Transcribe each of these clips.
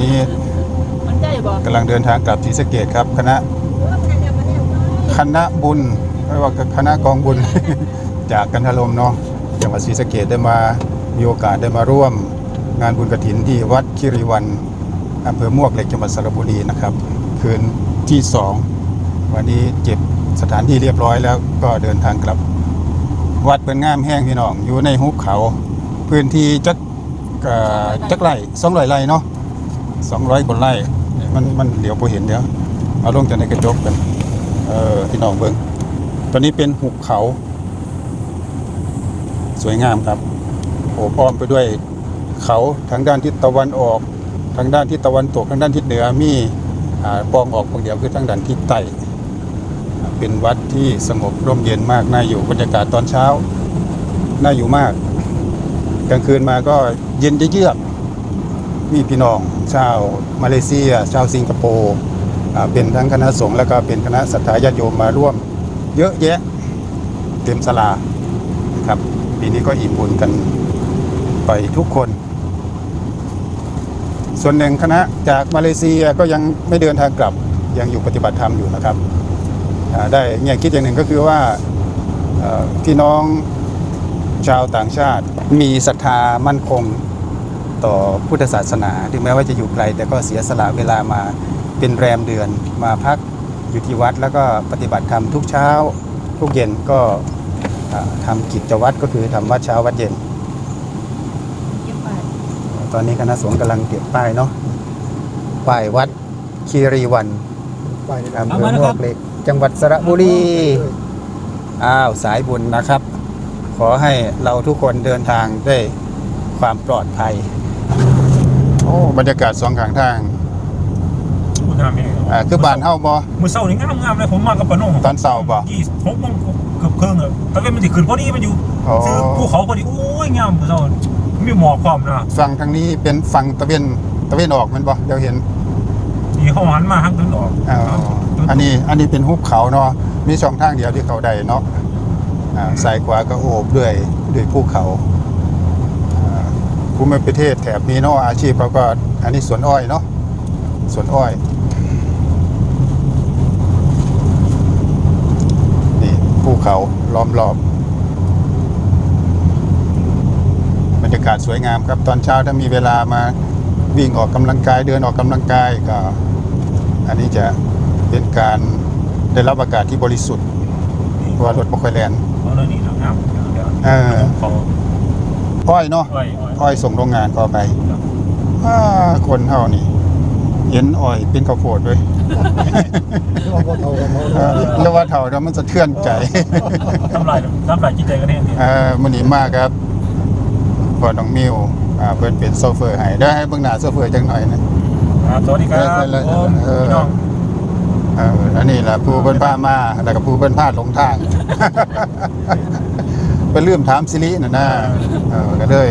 นี้กำลังเดินทางกลับศรีสะเกดครับ คณะคณะบุญไม่ว่าคณะกองบุญ จากกันทลมเนาะจังหวัดศรีสะเกดได้มามีโอกาสได้มาร่วม งานบุญกระถินที่วัดคิริวันอำเภอมวกเหล็กจังหวัดสระบุรีนะครับ คืนที่สองวันนี้เจ็บสถานที่เรียบร้อยแล้วก็เดินทางกลับ วัดเป็นงามแห้งพี่น้องอยู่ในหุบเขา พื้นที่จักจักไร่สองร้อยไร่เนาะ สองร้อยกว่าไร่มันมันเดี๋ยวพอเห็นเดี๋ยวเอาลงจากในกระจกกันเออพี่น้องเบิ้งตอนนี้เป็นหุบเขา สวยงามครับโอบอ้อมไปด้วยเขาทางด้านทิศตะวันออก ทางด้านทิศตะวันตกทางด้านทิศเหนือมีอ่าปองออกฝั่งเดียวคือทางด้านทิศใต้เป็นวัดที่สงบร่มเย็นมากน่าอยู่บรรยากาศตอนเช้าน่าอยู่มาก กลางคืนมาก็เย็นเยือก มีพี่น้องชาวมาเลเซีย ชาวสิงคโปร์เป็นทั้งคณะสงฆ์แล้วก็เป็นคณะสัตยาติโยมมาร่วม เยอะแยะเต็มสลาครับปีนี้ก็อิ่มบุญกันไปทุกคน ส่วนหนึ่งคณะจากมาเลเซียก็ยังไม่เดินทางกลับยังอยู่ปฏิบัติธรรมอยู่นะครับได้เนี่ยคิดอย่างหนึ่งก็คือว่าพี่น้องชาวต่างชาติมีศรัทธามั่นคง ต่อพุทธศาสนา ถึงแม้ว่าจะอยู่ไกล แต่ก็เสียสละเวลามาเป็นแรมเดือน มาพักอยู่ที่วัด แล้วก็ปฏิบัติธรรมทุกเช้า ทุกเย็นก็อ่าทำกิจวัตรก็คือทำวัดเช้าวัดเย็น ตอนนี้คณะสงฆ์กำลังเก็บป้ายเนาะป้ายวัดคีรีวันไปเลยอำเภอมวกเหล็ก จังหวัดสระบุรีอ้าวสายบุญนะครับ ขอให้เราทุกคนเดินทางด้วยความปลอดภัย อ้บรรยากาศสองข้างทางงามนี่อ่าคือบ้านเฮาบ่มือเศร้านี่งามงามเลยผมมากับปะโน่ตอนเช้าบ่ยี่หกโมงเกือบครึ่งอะตะเวนมันสิขึ้นพอดีมันอยู่อ๋อซื้อภูเขาพอดีโอ้ยงามมือเศร้ามีหมอกความนะฝั่งทางนี้เป็นฝั่งตะเวนตะเวนออกแมันบ่เดี๋ยวเห็นที่เขาหันมาทางตะวันออกอ๋ออันนี้อันนี้เป็นหุบเขาเนาะมีช่องทางเดียวที่เขาได้เนาะอ่าซ้ายขวาก็โอบด้วยด้วยภูเขาอ่า ภูมิประเทศแถบนี้เนาะอาชีพเราก็อันนี้สวนอ้อยเนาะสวนอ้อยนี่ภูเขาล้อมรอบบรรยากาศสวยงามครับ ตอนเช้าถ้ามีเวลามาวิ่งออกกำลังกายเดินออกกำลังกายก็ อันนี้จะเป็นการได้รับอากาศที่บริสุทธิ์เพราะว่ารถบ่ค่อยแล่นเอาเลยนี่นะงามเดี๋ยวเออ เขา อ้อยเนาะอ้อยอ้อยอ้อยส่งโรงงานก็ไปอ่าคนเฮานี่เห็นอ้อยเป็นข้าวโพดด้วยเราก็เท่ากันเท่าเออแล้วว่าเท่าแล้วมันสะเทือนใจ ทำลายทำลายจิตใจกันแน่ทีเออมันนี้มากครับพอน้องมิวอ่าเพิ่นเป็นโซเฟอร์ให้ได้ให้เบิ่งหน้าโซเฟอร์จังหน่อยนะครับ สวัสดีครับเออเออผมเออพี่น้องเอออันนี้แหละผู้เพิ่นพามาแล้วก็ผู้เพิ่นพาหลงทาง ไปลืมถามสิริน่ะนะเออก็เลย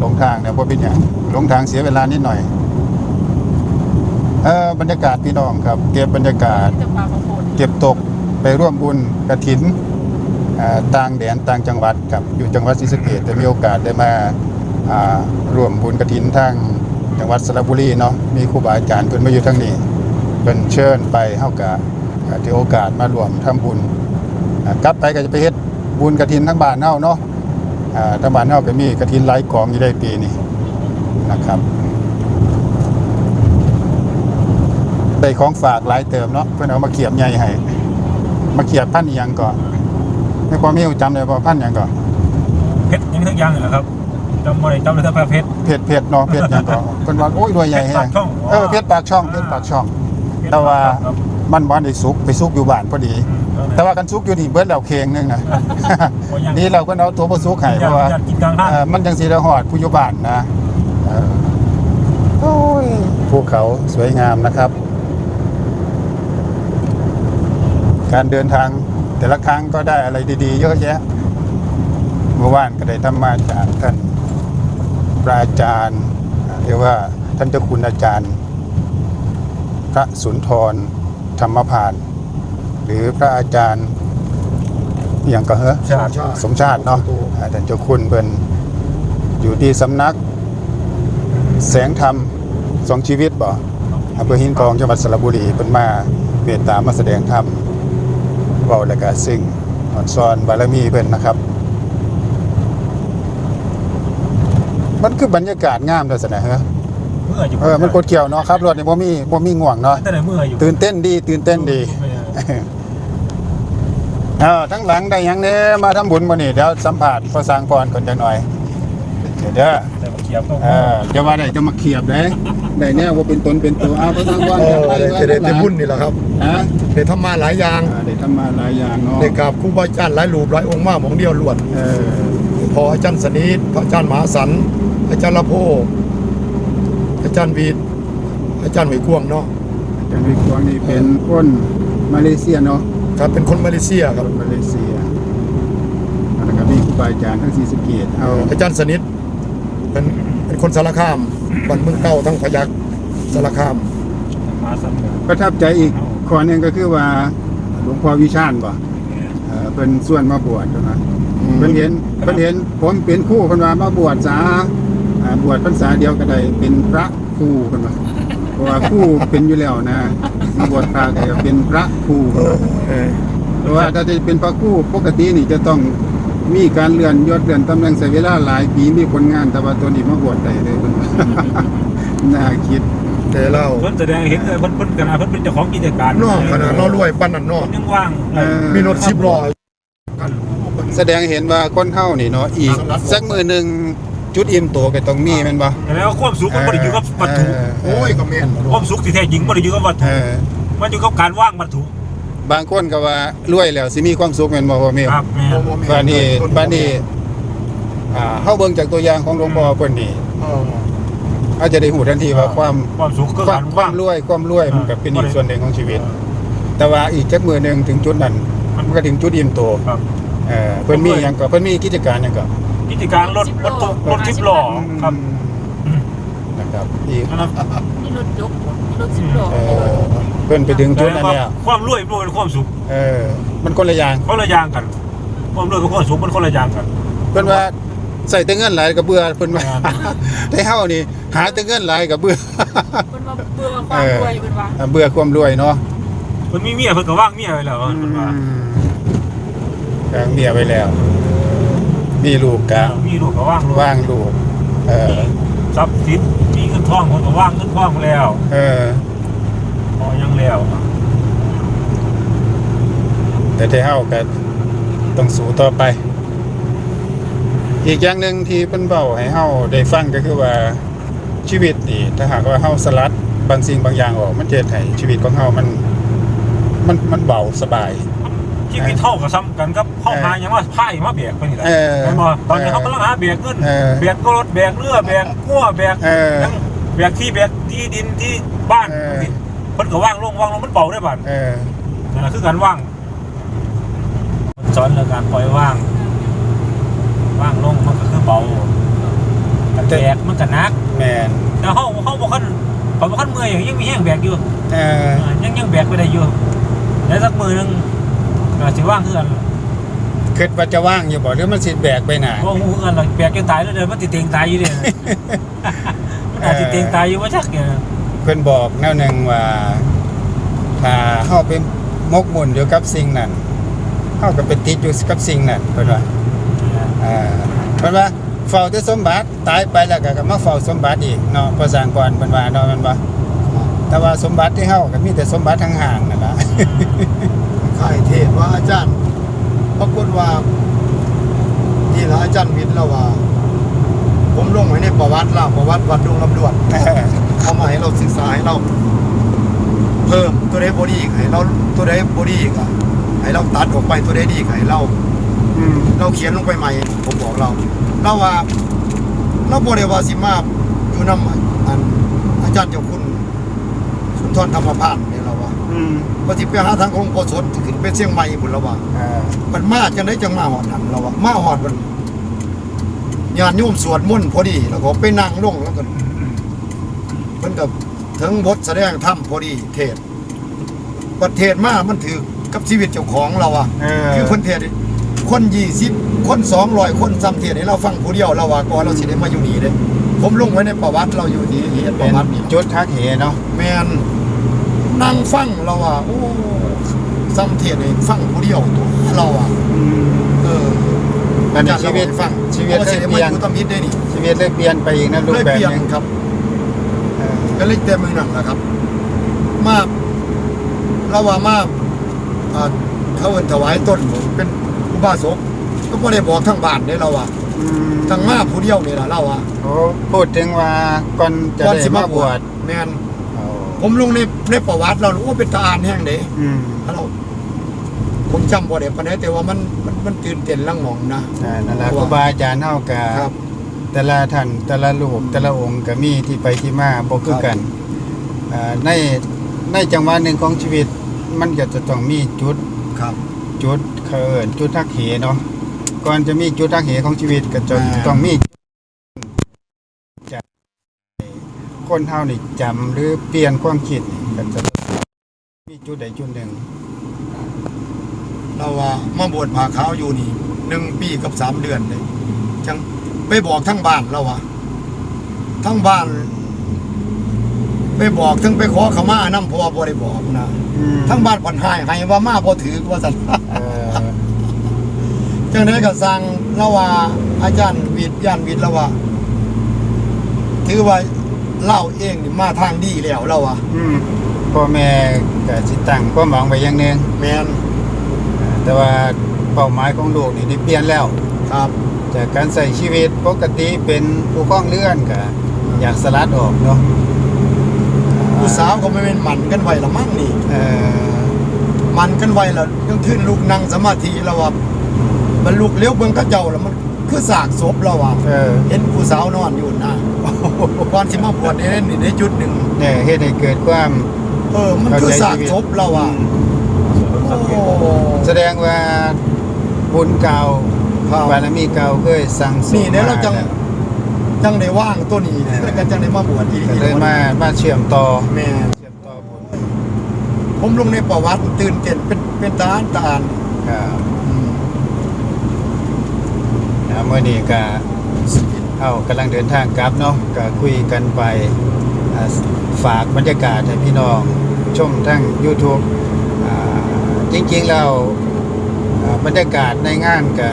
หลงทางเนี่ยบ่เป็นหยังหลงทางเสียเวลานิดหน่อยเออบรรยากาศพี่น้องครับ เก็บบรรยากาศ เก็บตกไปร่วมบุญกระถินต่างแดนต่างจังหวัดครับอยู่จังหวัดศรีสะเกษแต่มีโอกาสได้มาร่วมบุญกระถินทางจังหวัดสระบุรีเนาะมีครูบาอาจารย์เพิ่นมาอยู่ทางนี้เพิ่นเชิญไปเฮากะถือโอกาสมารวมทำบุญกลับไปก็จะไปเฮ็ด บุญกระถินทั้งบ้านเฮาเนาะอ่าทางบ้านเฮาก็มีกระถินหลายกองอยู่ได้ปีนี้นะครับได้ของฝากหลายเติมเนาะเพิ่นเอามาเขียบใหญ่ให้มาเขียบพันอีหยังก่อนให้ความมีจำได้บ่พันหยังก่อนเพชรยังทั้งอยังเลยนะครับจำบ่ได้จำได้แต่เพชรเพชรเพชรเนาะเพชรหยังก่อนเพิ่นว่าโอ้ยรวยใหญ่แฮงเพชรปากช่องเออเพชรปากช่องเพชรปากช่อง แต่ว่าครับมันบ่ได้สุกไปสุกอยู่บ้านพอดี แต่ว่ากันสุกอยู่นี่เบิดแล้วเคียงหนึงนะ นี่เราก็เอาตัวบ่สุกให้เพราะว่าอยากกินกลางทางเอ่อมันจังสีได้หอดผู้อยู่บ้านนะเอ่อโอ้ยภูเขาสวยงามนะครับ การเดินทางแต่ละครั้งก็ได้อะไรดีๆ เยอะแยะ เมื่อวานก็ได้ธรรมาจากท่านพระอาจารย์อ่าเรียกว่าท่านเจ้าคุณอาจารย์ พระสุนทรธรรมพาน หรือพระอาจารย์อหย่างก็เหรอชาติสมชาติเนาะอ่าท่านเจ้าคุณเป็นอยู่ที่สำนัก แสงธรรมสองชีวิตบ่อำเภอหินกองจังหวัดสระบุรีเพิ่นมาเมตตามาแสดงธรรมเว้าแล้วก็ซึ่งอ่อนซ้อนบารมีเพิ่นนะครับ มันคือบรรยากาศงามด้วยสินะฮะเมื่ออยู่เออมันกดเกี่ยวเนาะครับรถนี่บ่มีบ่มีง่วงเนาะแต่ไหนเมื่ออยู่ตื่นเต้นดี ตื่นเต้นดี เออทั้งหลังได้หยังเด้มาทำบุญบ่นี่เดี๋ยวสัมภาษณ์พอสร้างพรก่อนจังหน่อย เดี๋ยวเด้อแต่มาเขียบต้องเออจะว่าได้จะมาเขียบได้ได้แน่ว่าเป็นตนเป็นตัวเอาพอสร้างพรเอเดี๋ยวอไปได้จะได้แต่บุญนี่แหละครับฮะได้ทำมาหลายอย่างอ่าได้ทำมาหลายอย่างเนาะได้กราบครูบาอาจารย์หลายรูปหลายองค์มากของเดียวล้วนเออพออาจารย์สนิทพระอาจารย์มหาสันอาจารย์ละโพอาจารย์วีดอาจารย์หวยกวงเนาะจังหวัดกวางนี่เป็นคน มาเลเซียเนาะครับเป็นคนมาเลเซียครับ มาเลเซียแล้วก็มีครูบาอาจารย์ทั้งศรีสะเกษเอาอาจารย์สนิทเป็นเป็นคนสารคามบ้านเมืองเก่าทั้งพยัคฆ์สารคามมาสั่นเลยประทับใจอีกข้อหนึงก็คือว่าหลวงพ่อวิชาญบ่เอ่อเป็นส่วนมาบวชนะเพิ่นเห็นเพิ่นเห็นผมเป็นครู่เพิ่นว่ามาบวชสาอ่าบวชพรรษาเดียวก็ได้เป็นพระครูเพิ่นว่า เพราะว่าครูเป็นอยู่แล้วนะมาบวชพระก็เป็นพระครูเพิ่นว่าเออเพราะว่าถ้าจะเป็นพระครูปกตินี่จะต้องมีการเลื่อนยศเลื่อนตำแหน่งใช้เวลาหลายปีมีผลงานแต่ว่าตัวนี้มาบวชได้เลยเพิ่นว่า น่าคิด แต่เราเพิ่นแสดงให้เห็นเลยเพิ่นเพิ่นกันนะเพิ่นเป็นเจ้าของกิจการนอกขนาดเรารวยปั้นนั่นเนอกเพิ่นยังว่างเออ มีรถสิบล้อ แสดงเห็นว่าคนเฮานี่เนาะอีกสักมือหนึ่ง จุดอิ่มตัวก็ต้องมีแม่นบ่แต่แล้วความสุขมันบ่ได้อยู่กับวัตถุโอ้ยก็แม่นความสุขที่แท้จริงบ่ได้อยู่กับวัตเอถุอมันอยู่กับการว่างวัตถุบางคนก็ว่ารวยแล้วสิมีความสุขแม่นบ่พ่อแม่ครับแม่บ้านนี้บ้านนี้อ่าเฮาเบิ่งจากตัวอย่างของหลวงพ่อเพิ่นนี่เอออาจจะได้หูทันทีว่าความความสุขคือควาการมควาว่าง มรวยความรวยมันก็เป็นอีกส่วนหนึ่งของชีวิต แต่ว่าอีกจักมือหนึงถึงจุดนั้นมันก็ถึงจุดอิ่มตัว ครับ เออเพิ่นมีหยังก็เพิ่นมีกิจการหยังก็ กิจการรถรถตู้รถทิพล้อครับอืมนะครับอีกนะครับนี่รถยกรถสิบล้อเออเพิ่นไปถึงจุดนั้นแล้วความรวยมันเป็นความสุขเออมันคนละอย่างคนละอย่างกัน ความรวยกับความสุขมันคนละอย่างกัน เพิ่นว่าใส่แต่เงินหลายก็เบื่อเพิ่นว่าครับแต่เฮานี่หาแต่เงินหลายก็เบื่อเป็นว่าเบื่อความรวยเป็นว่าเบื่อความรวยเนาะเพิ่นมีเมียเพิ่นก็ว่างเมียไว้แล้วเพิ่นว่ากางเมียไว้แล้ว มีลูกกะมีลูกก็ว่างลูกว่างลูก เออทรัพย์สินมีเงินทองเพิ่นก็ว่างเงินทองแล้ว เออพอยังแล้ว แต่ที่เฮาก็ต้องสู้ต่อไป อีกอย่างหนึ่งที่เพิ่นเว้าให้เฮาได้ฟังก็คือว่าชีวิตนี่ถ้าหากว่าเฮาสลัดบางสิ่งบางอย่างออก มันจะเฮ็ดให้ชีวิตของเฮามัน มันมันเบาสบาย ชีวิตเท่ากับซ้ำกันครับเข้าหายังว่าไพ่มาเบียกไปนี่แหละเออแม่นบ่ตอนนี้เขากำลังหาเบียกเงินเออเบียกรถเบียกเรือเบียกกั้วเบียกเออยังเบียกที่เบียกที่ดินที่บ้านเออเพิ่นก็ว่างลงว่างลงมันเบาได้บัดเออนั่นแหละคือการว่างสอนเรื่องการปล่อยว่าง ว่างลงมันก็คือเบาแต่แบกมันก็หนักแม่นแต่เฮาเฮาบ่คันเขาบ่คันเมื่อยอย่างยังมีแห้งแบกอยู่เอออ่ายังยังแบกไปได้อยู่เดี๋ยวสักมือหนึง ก็สิว่างคือกันคิดว่าจะว่างอยู่บ่หรือมันสิแบกไปหน่ะบ่ฮู้คือกันหรอกแบกจนตายแล้วเดี๋ยวมันสิเต็งตายอยู่เด้มันอาจสิเต็งตายอยู่ว่าจักเนี่ยเพิ่นบอกแนวหนึงว่าถ้าเฮาไปมกมุ่นอยู่กับสิ่งนั้นเฮาก็ไปติดอยู่กับสิ่งนั้นเพิ่นว่าอ่าเพิ่นว่าเฝ้าแต่สมบัติตายไปแล้วก็ก็มาเฝ้าสมบัติอีกเนาะพระสร้างก่อนเพิ่นว่าเนาะแมันบ่แต่ว่าสมบัติที่เฮาก็มีแต่สมบัติทางห่างนั่นล่ะ ค่ายเทศว่าอาจารย์ปรากฏว่าที่ละอาจารย์วิทย์แล้วว่า ผมลงไว้ในประวัติล่าประวัติวัดดงลำดวนเขามาให้เราศึกษาให้เราเพิ่มตัวใดบอดีอีกให้เราตัวใดบอดีอีกอะให้เราตัดออกไปตัวใดดีอีกให้เราอืมเราเขียนลงไปใหม่ ผมบอกเราเราว่าเราบริวาสิมาอยู่นำอันอาจารย์เจ้าคุณสุนทรธรรมพาน เนี่ยเราว่าอืมปฏิไปหาทางองค์โกศลขึ้นไปเชียงใหม่บุญเราว่าอ่ามันมาจังได้จังมาหอดนั่นเราว่ามาหอดมันญาติโยมสวดมนต์พอดี แล้วก็ไปนั่งลงแล้วก็มันกับถึงบทแสดงธรรมพอดีเทศ ประเทศมามันถือกับชีวิตเจ้าของเราอะเออคือคนเทศนี่คนยี่สิบคนสองร้อยคนซ้ำเทศให้เราฟังผู้เดียวเราว่าก่อนเราสิได้มาอยู่นี่เด้อผมลงไว้ในประวัติเราอยู่ที่เหตุปเป็ระนวัตินี่จุดทักเหเนาะแมน นั่งฟังเราว่าโอ้ซ้ำเทียนเองฟังผู้เดียวตัวเราอะเอออันนี้ชีวิตอาจารย์เราให้ฟังชีวิตเพราะได้เสียเปมาลี่ยนอยู่ตำมิดได้นี่ชีวิตเลยเปลี่ยนไปอีกนะรูปเลยแบบเปลี่ยนหนึงครับเออก็เลยเต็มมือหนังนะครับ มาเราว่ามาอ่าเขาเอินถวายต้นเป็นอุบาสกก็ไม่ได้บอกทั้งบ้านได้เราอะอืมทั้งมาผู้เดียวนี่แหละเราอะโอ้พูดถึงว่าก่อนจะก่อนได้สิมามาบบววชชแมนโอ้ ผมลงในในประวัติเราโอ้เป็นทหารแห่งเด้อืมเราผมจำบ่ได้ปานใดแต่ว่ามันมันมันตื่นเต้นลังหมองนะ อ่านั่นแหละครูบาอาจารย์เฮากัครับ แต่ละท่านแต่ละรูปแต่ละองค์ก็มีที่ไปที่มาบ่คือกันอ่าในในจังหวะหนึ่งของชีวิต มันก็จะต้องมีจุด ครับ จุดเขินจุดทักเหเนาะก่อนจะมีจุดทักเหของชีวิตก็จะอ่า ต้องมีจะ คนเฮานี่จำหรือเปลี่ยนความคิดนี่ก็จะมีจุดใดจุดหนึ่ง เราว่ามาบวชผ่าขาวอยู่นี่หนึ่งปีกับสามเดือนเลยจังไปบอกทั้งบ้านเราว่าทั้งบ้าน ไปบอกทั้งไปขอขมาน้ำพอบ่ได้บอกนะอืมทั้งบ้านผ่อนหายให้ว่ามาบ่ถือว่าสันเอ่อจังไดก็สั่งเราว่าอาจารย์วิทย์ยานวิทย์เราว่าถือว่า เล่าเองนี่มาทางดีแล้วเราว่าอืมพ่อแม่ก็สิตั้งความหวังไว้อย่างหนึงแมนแต่ว่าเป้าหมายของลูกนี่ได้เปลี่ยนแล้ว ครับ จากการใส่ชีวิตปกติเป็นผู้คล้องเลื่อนก็อยากสลัดออกเนาะผู้สาวก็ไม่เป็นหมันกันไว้ละมั่งนี่เอ่อมันกันไว้แล้วยังขึ้นลูกนั่งสมาธิแล้วว่ามันลูกเลี้ยวเบิ่งกระเจ้าแล้วมัน คือสากศพแล้วว่าเออเห็นผู้สาวนอนอยู่นะก่อนสิมาบวชนี่นี่ในจุดหนึ่งเนี่ยเฮ็ดให้เกิดความเออมันคือสากศพแล้วว่าโอ้แสดงว่าบุญเก่าครับบารมีเก่าเคยสั่งสมนี่เนี่ยเราจังมแล้วจังได้ว่างตัวนี้เนี่ยแล้วก็จังได้มาบวชอีกก็เลยมามาเชื่อมต่อแม่เชื่อมต่อบุญผมลงในประวัติตื่นเต้นเป็นเป็นตาอ่านตาอ่านครับอืม นะเมื่อนี้ก็เอากำลังเดินทางกลับเนาะก็คุยกันไปฝากบรรยากาศให้พี่น้องชมทั้ง YouTube จริงๆแล้วอ่าบรรยากาศในงานก็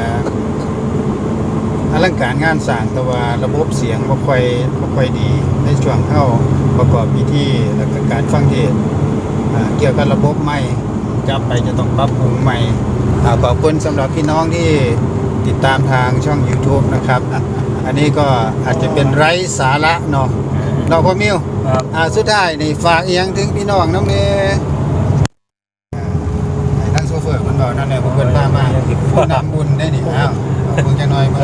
อลังการงานสร้างแต่ว่าระบบเสียงบ่ค่อยบ่ค่อยดีในช่วงเข้าประกอบพิธีแล้วก็การฟังเทศน์อ่าเกี่ยวกับระบบใหม่กลับไปจะต้องปรับปรุงใหม่ขอบคุณสำหรับพี่น้องที่ ติดตามทางช่อง YouTube นะครับ อันนี้ก็อาจจะเป็นไร้สาระเนาะเนาะพ่อมิวครับอ่าสุดท้ายนี่ฝากอีหยังถึงพี่น้องน้ำเนให้ทั้งโซเฟอร์มันบอกนั่นแหละผมเพิ่นพามาผู้นำบุญได้นี่อ้าวเอาเบิ่งจังหน่อยเบิ่ง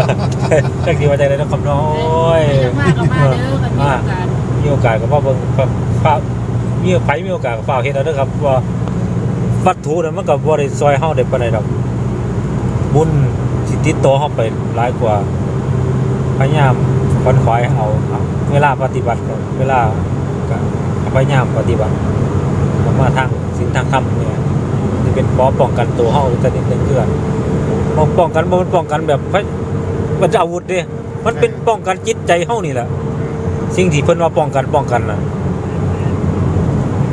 จักดีว่าใจเลยนะครับน้อยมากก็มาเด้อกันมีโอกาสมีโอกาสก็พ่อเบิ่งครับฟ้ามีไผมีโอกาสก็ฟ้ากเฮ็ดเอาเด้อครับว่าวัตถุนั้นมันก็บ่ได้ซอยเฮาได้ปานใดดอกบุญ สิติดตัวเฮาไปหลายกว่า พยายามขวนขวายเอาครับเวลาปฏิบัติเวลาก็พยายามปฏิบัติผมว่าทางศีลทางธรรมเนี่ยจะเป็นป้อป้องกันตัวเฮาจะนิดนึงเพื่อนป้องป้องกันมันป้องกันแบบมันจะอาวุธเด้มันเป็นป้องกันจิตใจเฮานี่แหละสิ่งที่เพิ่นว่าป้องกันป้องกันนะ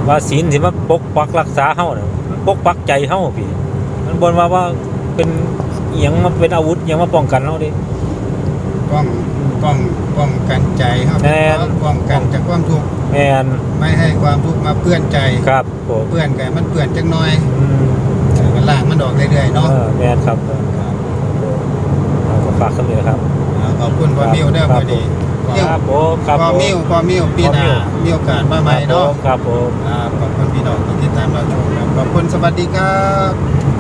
ว่าศีลที่มาปกปักรักษาเฮาน่ะปกปักใจเฮาพี่มันบนว่าว่าเป็น อีหยังมาเป็นอาวุธอิหยังมาป้องกันเฮาเด้ป้องป้องป้องกันใจครับแม่นป้องกันจากความทุกข์แม่นไม่ให้ความทุกข์มาเปื้อนใจครับผมเปื้อนกันมันเปื้อนจักหน่อยอืมเออมันล้างมันออกเรื่อยๆเนาะเออแม่นครับเออเอาก็ฝากคำนี้นะครับอ่าขอบคุณพ่อมิวเด้อครับพอดีมิวครับผมครับพ่อผม มิวพ่อมิวปีหน้าพ่อมิวมีโอกาสมาใหม่เนาะครับผมอ่าขอบคุณพี่น้องที่ติดตามเราชมครับขอบคุณสวัสดีครับ